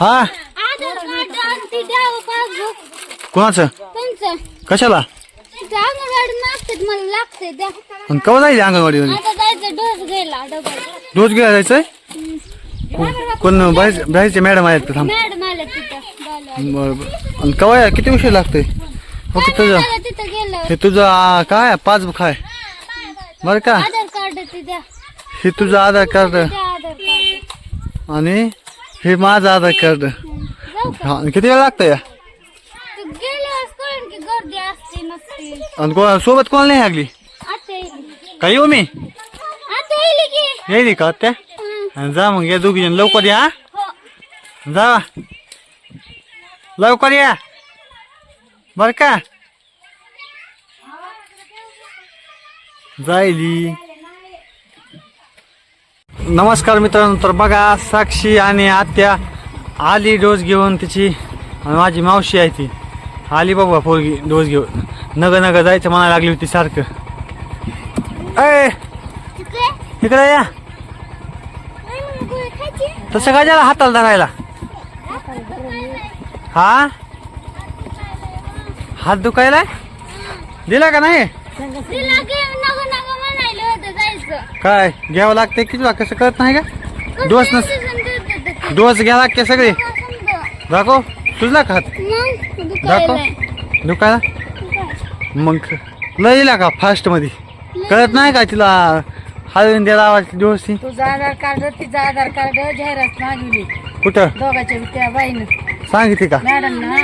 हा? कोणाचं? कशाला? ते अंगणवाडी मागतात कवा अंगणवाडीमध्ये जायचं डोस घ्यायला रोज घ्यायला जायचंय? कोण बाहेर बाहेरचे मॅडम आहेत थांब. मॅडम बरं बरं. आणि कवा या? किती उशीर लागतोय? हो ओके तुझं? हे तुझं काय? पासबुक आहे. बरं का? हे तुझं आधार कार्ड. आणि हे माझं आधार कार्ड. हा आणि किती वेळ लागतं या? आणि को- सोबत कोण नाही लागली? काय येऊ मी? आता येईल का त्या आणि जा मग या दोघी जण लवकर या जा. लवकर या. बर का? जायली. नमस्कार मित्रांनो तर बघा साक्षी आणि आत्या आली डोस घेऊन तिची माझी मावशी आहे ती. आली बाबा पोरगी डोस घेऊन. नग नग जायचं म्हणायला लागली होती सारखं. अय इकडे या. तसं काय झालं हाताला धरायला? हा? हात दुखायला दिला का नाही? काय घ्यावं लागते किती वाग कसं कळत नाही का? डोस नस. डोस घ्या लागते सगळे. दाखव. तुझला का मग दाखव. दुखायला? मग लय दिला का फास्टमध्ये कळत नाही का तिला? हलवून द्यायला आवाज डोस ती. तुझं आधार कार्ड तिचं आधार कार्ड जाहिरात मागवली. कुठं? दोघाच्या त्या बाईनं. सांगितली का? मॅडम ना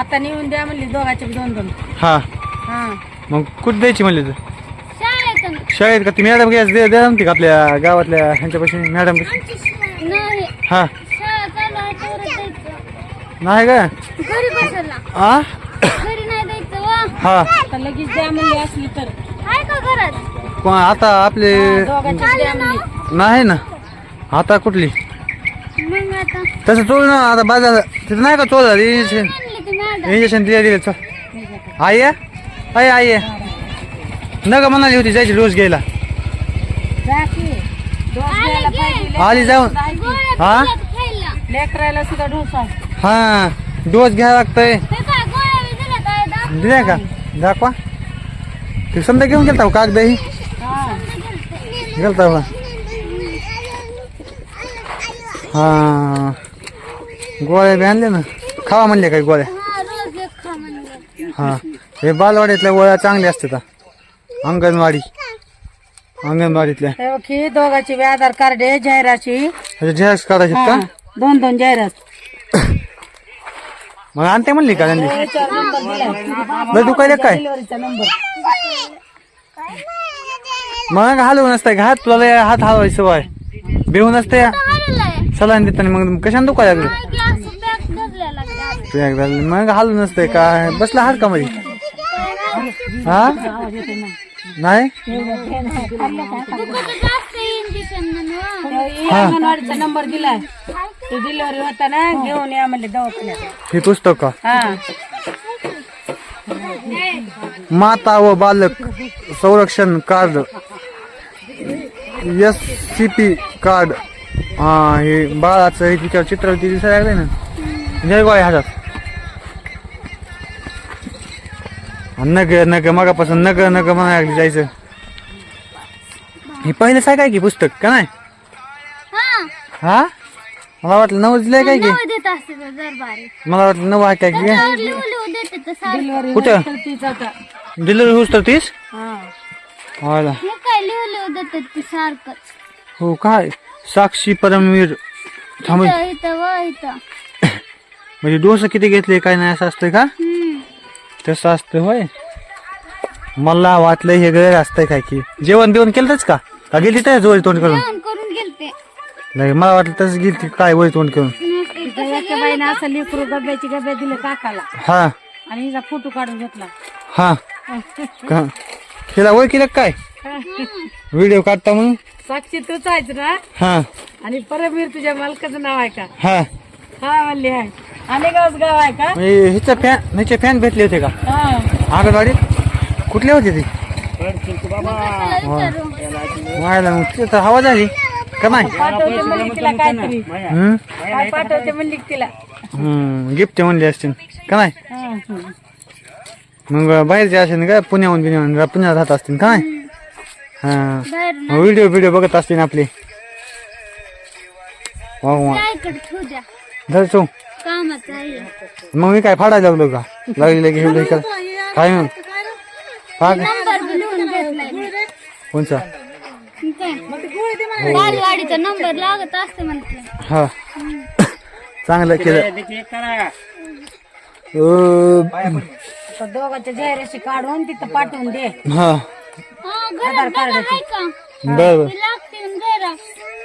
आता नेऊन द्या म्हणली दोघाच्या दोन दोन. हा. हा. मग कुठं द्यायची म्हणली तर शाळेतून. शाळेत का ती मॅडम गॅस दे द्या म्हणते का आपल्या गावातल्या ह्यांच्यापाशी? मॅडम आमची श- नाही. हा. शाळा चालू आहे तेवढं द्यायचं. नाही का? घरी बसायला. आ? घरी नाही द्यायचं वा. हा. आता लगेच द्या म्हणली असली तर. आहे का घरात? कोण आता आपले दोघाच्या द्या म्हणली. नाही ना. आता कुठली? मग आता तसं चोल ना आता बाजार तिथं नाही का चोल इंजेक्शन आणली ती मॅडम. इंजेक्शन दिले दिले चल आई या आई आई या नका म्हणाली होती जायची डोस घ्यायला. आली जाऊन. हा? लेकरायला सुद्धा डोसा हा डोस घ्यायला लागतंय. हे? दिल्या का? दाखवा. ते समजा घेऊन गेलता हो कागद ही. हा गेलता हो. हा. गोळ्या बी आणले ना. खावा म्हणले काय गोळ्या? हा रोज एक खा म्हणलं हा. हे बालवाडीतल्या गोळ्या चांगल्या असतात. अंगणवाडी. अंगणवाडीतल्या. दोघाची बी आधार कार्ड आहे जाहिराची ह्याचे झेरॉक्स काढायचे का? दोन दोन जाहिरात. मग आणते म्हणली का त्यांनी? त्याच्यावर नंबर दिलाय. लय दुखायला काय? डिलिव्हरीचा नंबर. मग हलवून असतंय का? हात तुला लय हात हलवायची सवय बेहून असते सलाईन देताना मग कशाने दुखायला लागलं? बॅग मग हलवून असतंय काय बसला हात का मध्ये हा? हा. अंगणवाडीचा नंबर दिलाय. ते डिलिव्हरी होता ना घेऊन या म्हणले दवाखान्यात. हे पुस्तक का? हा. माता व बालक संरक्षण card S C P card. हा हे बाळाचं हे तिच्यावर चित्र दिसायला लागले ना. जय गोळ्या हातात आणि नग नग मगापासून नग नग म्हणायला लागली जायचं. हे पहिलंच आहे काय की पुस्तक का नाही? हा. हा? मला वाटलं नवं दिलंय काय की? नाव देत असते तो दरबारी मला वाटलं नवं आहे काय की? कुठं? डिलिव्हरी होऊस तर तीस हा. हे काय हो साक्षी परमवीर. थांब. म्हणजे डोस किती घेतले काय नाही असं असतंय का. तसं असतं होय. मला वाटलं हे गैर असतंय काय की. जेवण बिवण केलंच का? का गेली तर जोरी तोंड करून? जेवण करून गेलते. नाही मला वाटलं तसं गेली काय वरी तोंड करून. एका बाईने असं लिकरू डब्याची डब्या दिले काकाला. हा. आणि हिचा फोटो काढून घेतला. हा. का? हिला वय केलं काय? व्हिडिओ काढता म्हणून? साक्षी तूच आहेस ना? हा. आणि परमवीर तुझ्या मालकाचं नाव आहे का? हा. हा म्हणली आहे. आणि गावच गाव आहे का? हिचं फॅन ह्याचे फॅन भेटले होते का? हा. अंगणवाडीत कुठले होते ते? व्हायला मग तिथं तर हवा झाली. का नाही पाठवते म्हणली तिला काहीतरी. हम्म काय पाठवते म्हणली तिला? हम्म गिफ्ट म्हणली असतील. का नाही हा. मग बाहेरचे असेल का पुण्याहून बिण्याहून पुण्यात राहत असतील का नाही हा. व्हिडिओ व्हिडिओ बघत असतील आपले. वा वा त्याकडे ठेवू द्या धर तू. कामाचं आहे मग मी काय फाडायला लागलो का? लागले की हे कर काय मग फाड नंबर बी लिहून घेतलाय कोणचा? काय? बालवाडीचा नंबर लागत असते म्हणते हा. चांगलं केलं. अं, दोघांच्या जाहिराशी काढून तिथं पाठवून दे. हा. हा घरात बघा आहे का? बर बर. ती लागते जरा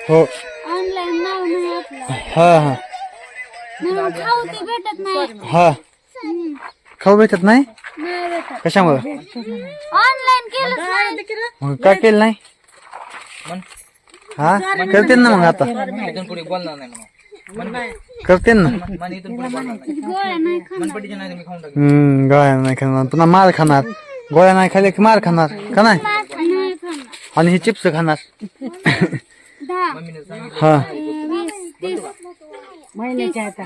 हो. ऑनलाईन नाव नाही आपलं. हा हा. म्हणून खाऊ ते भेटत नाही. हा. खाऊ भेटत नाही? नाही भेटत. कशामुळं? ऑनलाईन केलंच नाही. मग काय केलं नाही? हा? करते ना मग आता. करते ना. गोळ्या नाही खाणार. हम्म गोळ्या नाही खाणार. पुन्हा मार खाणार. गोळ्या नाही खाल्ल्या की मार खाणार. का नाही? नाही खाणार. आणि हे चिप्स खाणार. दहा. हा. वीस तीस. महिन्याच्या आता.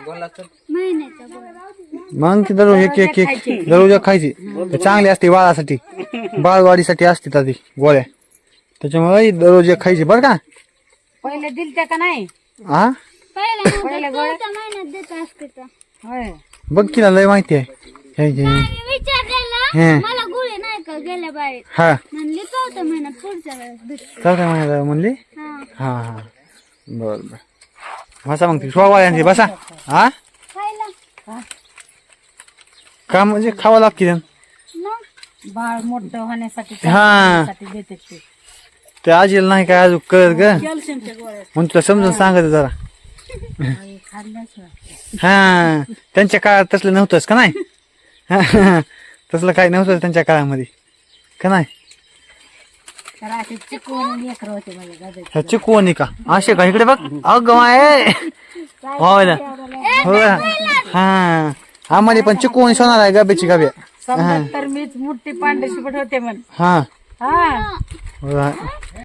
मग ती दररोज एक एक एक दररोज एक खायची. ते चांगली असते बाळासाठी बाळवाढीसाठी असते ती गोळ्या. त्याच्यामुळे दररोज एक खायची. बरं का? पहिले दिलत्या का नाही? हा होय. बघ किला लय माहिती आहे. हे हं. मला गोळी नाही का गेल्या बाहेर? हा. म्हणली चौथ्या महिन्यात म्हणली? हा हा. बर बर. बसा मग ती सोवाळ्यांची बसा. हा? का म्हणजे खावं लागते बाळ मोठं होण्यासाठी हा. देते ते. ते आजीला नाही काय अजून कळत ग. म्हणून तुला समजून सांगत जरा. हा. त्यांच्या काळात तसलं नव्हतंच का नाही? तसलं काही नव्हतं त्यांच्या काळामध्ये. का नाही? तर असे लेकर होते का? असे का? इकडे बघ. अग माय होय ना. होय. हा. आम्हाला पण चिकवणी सोनार आहे गाब्याची गाब्या समजा तर मीच मोठी पांढरी शिपट होते म्हण. हा. हा.